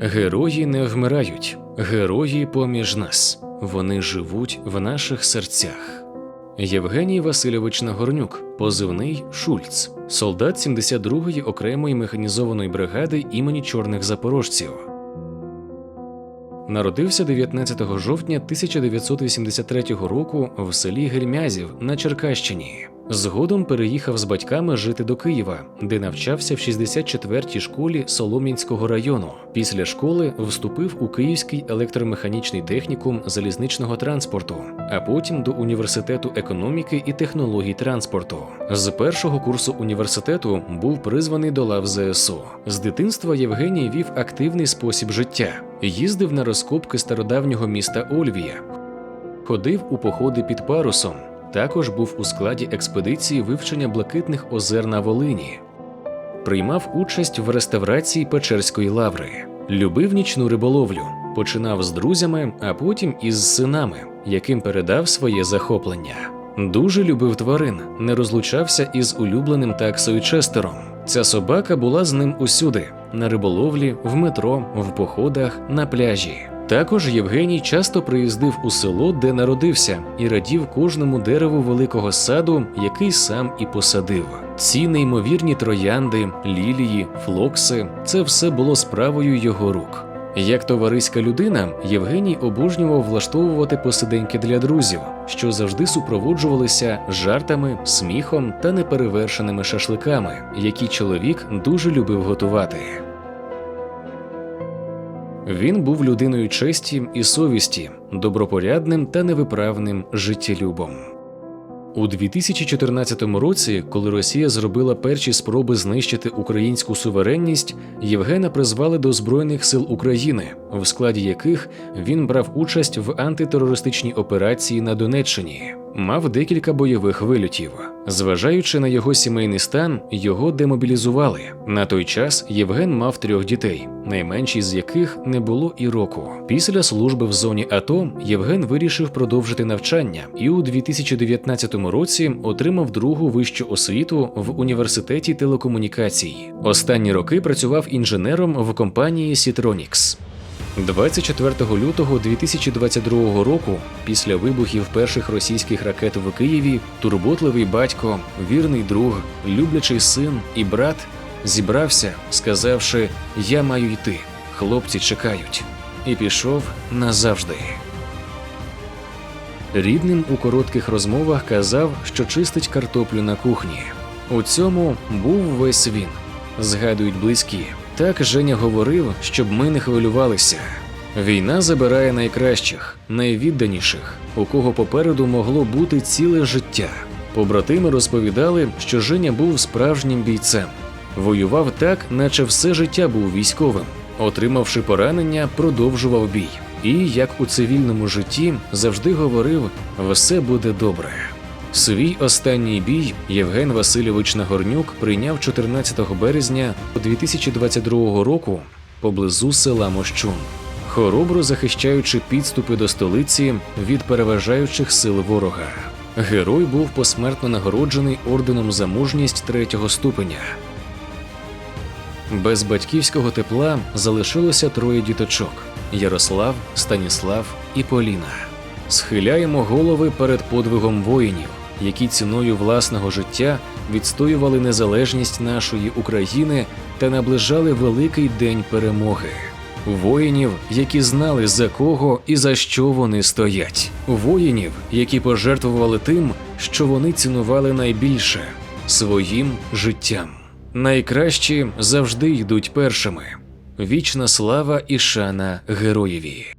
Герої не вмирають, герої поміж нас. Вони живуть в наших серцях. Євгеній Васильович Нагорнюк, позивний Шульц, солдат 72-ї окремої механізованої бригади імені чорних запорожців. Народився 19 жовтня 1983 року в селі Гельмязів на Черкащині. Згодом переїхав з батьками жити до Києва, де навчався в 64-й школі Солом'янського району. Після школи вступив у Київський електромеханічний технікум залізничного транспорту, а потім до університету економіки і технологій транспорту. З першого курсу університету був призваний до лав ЗСУ. З дитинства Євгеній вів активний спосіб життя, їздив на розкопки стародавнього міста Ольвія, ходив у походи під парусом. Також був у складі експедиції вивчення блакитних озер на Волині, приймав участь в реставрації Печерської лаври, любив нічну риболовлю, починав з друзями, а потім із синами, яким передав своє захоплення. Дуже любив тварин, не розлучався із улюбленим таксою Честером. Ця собака була з ним усюди: на риболовлі, в метро, в походах, на пляжі. Також Євгеній часто приїздив у село, де народився, і радів кожному дереву великого саду, який сам і посадив. Ці неймовірні троянди, лілії, флокси це все було справою його рук. Як товариська людина, Євгеній обожнював влаштовувати посиденьки для друзів, що завжди супроводжувалися жартами, сміхом та неперевершеними шашликами, які чоловік дуже любив готувати. Він був людиною честі і совісті, добропорядним та невиправним життєлюбом. У 2014 році, коли Росія зробила перші спроби знищити українську суверенність, Євгена призвали до Збройних сил України, в складі яких він брав участь в антитерористичній операції на Донеччині, мав декілька бойових вильотів. Зважаючи на його сімейний стан, його демобілізували. На той час Євген мав трьох дітей, найменшій з яких не було і року. Після служби в зоні АТО Євген вирішив продовжити навчання і у 2019 році отримав другу вищу освіту в університеті телекомунікацій. Останні роки працював інженером в компанії Сітронікс. 24 лютого 2022 року, після вибухів перших російських ракет в Києві, турботливий батько, вірний друг, люблячий син і брат зібрався, сказавши: Я маю йти, хлопці чекають, і пішов назавжди. Рідним у коротких розмовах казав, що чистить картоплю на кухні. У цьому був весь він, згадують близькі. Так Женя говорив, щоб ми не хвилювалися. Війна забирає найкращих, найвідданіших, у кого попереду могло бути ціле життя. Побратими розповідали, що Женя був справжнім бійцем. Воював так, наче все життя був військовим. Отримавши поранення, продовжував бій. І, як у цивільному житті, завжди говорив: все буде добре. Свій останній бій Євген Васильович Нагорнюк прийняв 14 березня 2022 року поблизу села Мощун, хоробро захищаючи підступи до столиці від переважаючих сил ворога. Герой був посмертно нагороджений орденом за мужність третього ступеня. Без батьківського тепла залишилося троє діточок: Ярослав, Станіслав і Поліна. Схиляємо голови перед подвигом воїнів, які ціною власного життя відстоювали незалежність нашої України та наближали великий день перемоги. Воїнів, які знали за кого і за що вони стоять, воїнів, які пожертвували тим, що вони цінували найбільше своїм життям. Найкращі завжди йдуть першими. Вічна слава і шана героєві.